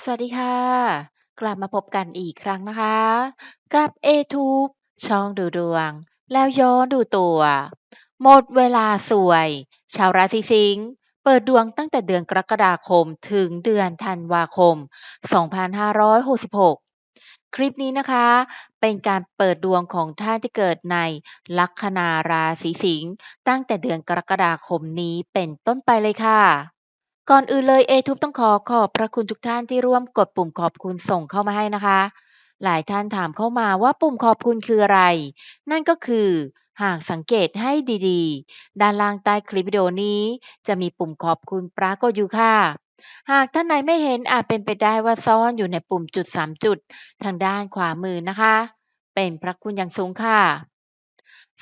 สวัสดีค่ะ กลับมาพบกันอีกครั้งนะคะ กับ A-Tube ช่องดูดวง แล้วย้อนดูตัว หมดเวลาสวย ชาวราศีสิงห์เปิดดวงตั้งแต่เดือนกรกฎาคมถึงเดือนธันวาคม 2566 คลิปนี้นะคะ เป็นการเปิดดวงของท่านที่เกิดในลัคนาราศีสิงห์ตั้งแต่เดือนกรกฎาคมนี้เป็นต้นไปเลยค่ะ ก่อนอื่นเลย A-Tube ต้องขอขอบพระคุณทุกท่านที่ร่วมกดปุ่มขอบคุณส่งเข้ามาให้นะคะ หลายท่านถามเข้ามาว่าปุ่มขอบคุณคืออะไร นั่นก็คือหากสังเกตให้ดีๆ ด้านล่างใต้คลิปวิดีโอนี้ จะมีปุ่มขอบคุณปรากฏอยู่ค่ะ หากท่านไหนไม่เห็นอาจเป็นไปได้ว่าซ่อนอยู่ในปุ่มจุด 3 จุด ทางด้านขวามือนะคะ เป็นพระคุณอย่างสูงค่ะ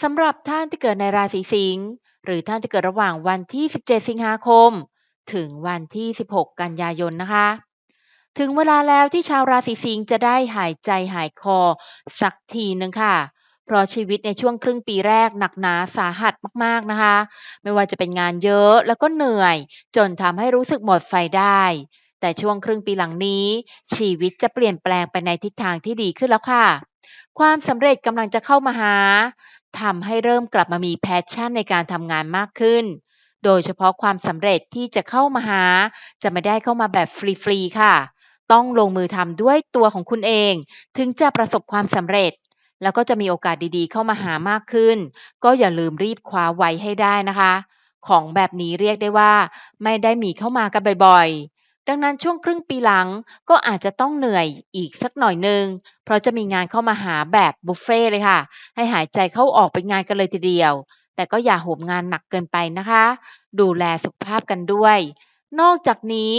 สำหรับท่านที่เกิดในราศีสิงห์หรือท่านที่เกิดระหว่างวันที่ 17 สิงหาคม ถึงวันที่ 16 กันยายนนะคะ ถึงเวลาแล้วที่ชาวราศีสิงห์จะได้หายใจหายคอสักทีหนึ่งค่ะเพราะชีวิตในช่วงครึ่งปีแรกหนักหนาสาหัสมากๆนะคะ ไม่ว่าจะเป็นงานเยอะแล้วก็เหนื่อย จนทำให้รู้สึกหมดไฟได้ แต่ช่วงครึ่งปีหลังนี้ ชีวิตจะเปลี่ยนแปลงไปในทิศทางที่ดีขึ้นแล้วค่ะ ความสำเร็จกำลังจะเข้ามาหาทำให้เริ่มกลับมามีแพชชั่นในการทำงานมากขึ้น โดยเฉพาะความสำเร็จที่จะเข้ามาหา จะไม่ได้เข้ามาแบบฟรีๆค่ะ ต้องลงมือทำด้วยตัวของคุณเอง ถึงจะประสบความสำเร็จ แล้วก็จะมีโอกาสดีๆ เข้ามาหามากขึ้น ก็อย่าลืมรีบคว้าไว้ให้ได้นะคะ ของแบบนี้เรียกได้ว่า ไม่ได้มีเข้ามากันบ่อยๆดังนั้นช่วงครึ่งปีหลังก็อาจจะต้องเหนื่อยอีกสักหน่อยหนึ่งเพราะจะมีงานเข้ามาหาแบบบุฟเฟ่เลยค่ะ ให้หายใจเข้าออกเป็นงานกันเลยทีเดียว แต่ก็อย่าโหมงานหนักเกินไปนะคะ ดูแลสุขภาพกันด้วย นอกจากนี้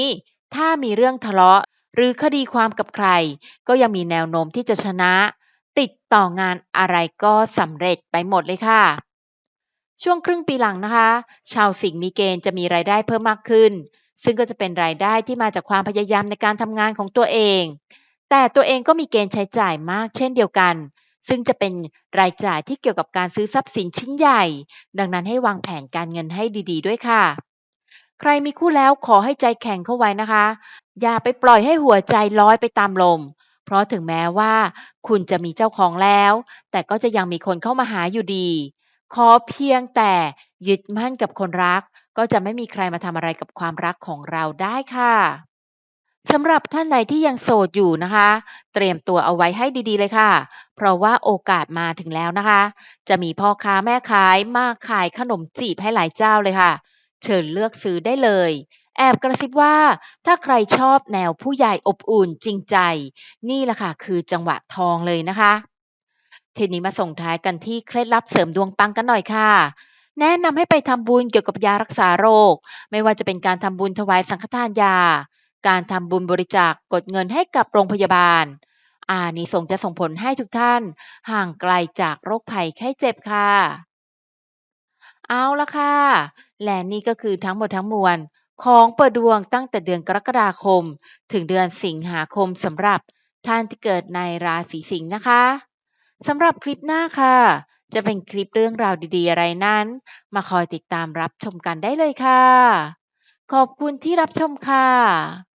ถ้ามีเรื่องทะเลาะหรือคดีความกับใคร ก็ยังมีแนวโน้มที่จะชนะ ติดต่องานอะไรก็สำเร็จไปหมดเลยค่ะ ช่วงครึ่งปีหลังนะคะ ชาวสิงห์มีเกณฑ์จะมีรายได้เพิ่มมากขึ้น ซึ่งก็จะเป็นรายได้ที่มาจากความพยายามในการทำงานของตัวเอง แต่ตัวเองก็มีเกณฑ์ใช้จ่ายมากเช่นเดียวกัน ซึ่งจะเป็นรายจ่ายที่เกี่ยวกับการซื้อทรัพย์สินชิ้นใหญ่ ดังนั้นให้วางแผนการเงินให้ดีๆ ด้วยค่ะ ใครมีคู่แล้วขอให้ใจแข็งเข้าไว้นะคะ อย่าไปปล่อยให้หัวใจลอยไปตามลม เพราะถึงแม้ว่า คุณจะมีเจ้าของแล้ว แต่ก็จะยังมีคนเข้ามาหาอยู่ดี ขอเพียงแต่ยึดมั่นกับคนรัก ก็จะไม่มีใครมาทำอะไรกับความรักของเราได้ค่ะ สำหรับท่านใดที่ยังโสดอยู่นะคะ เตรียมตัวเอาไว้ให้ดีๆเลยค่ะ เพราะว่าโอกาสมาถึงแล้วนะคะ จะมีพ่อค้าแม่ขายมาขายขนมจีบให้หลายเจ้าเลยค่ะ เชิญเลือกซื้อได้เลย แอบกระซิบว่า ถ้าใครชอบแนวผู้ใหญ่อบอุ่นจริงใจ นี่แหละค่ะ คือจังหวะทองเลยนะคะ ทีนี้มาส่งท้ายกันที่เคล็ดลับเสริมดวงปังกันหน่อยค่ะ แนะนำให้ไปทำบุญเกี่ยวกับยารักษาโรค ไม่ว่าจะเป็นการทำบุญถวายสังฆทานยา การทำบุญบริจาคกดเงินให้กับโรงพยาบาล อานิสงส์จะส่งผลให้ทุกท่านห่างไกลจากโรคภัยไข้เจ็บค่ะ เอาละค่ะ และนี่ก็คือทั้งหมดทั้งมวลของเปิดดวงตั้งแต่เดือนกรกฎาคม ถึงเดือนสิงหาคมสำหรับท่านที่เกิดในราศีสิงห์นะคะสำหรับคลิปหน้าค่ะ จะเป็นคลิปเรื่องราวดีๆ อะไรนั้น มาคอยติดตามรับชมกันได้เลยค่ะ ขอบคุณที่รับชมค่ะ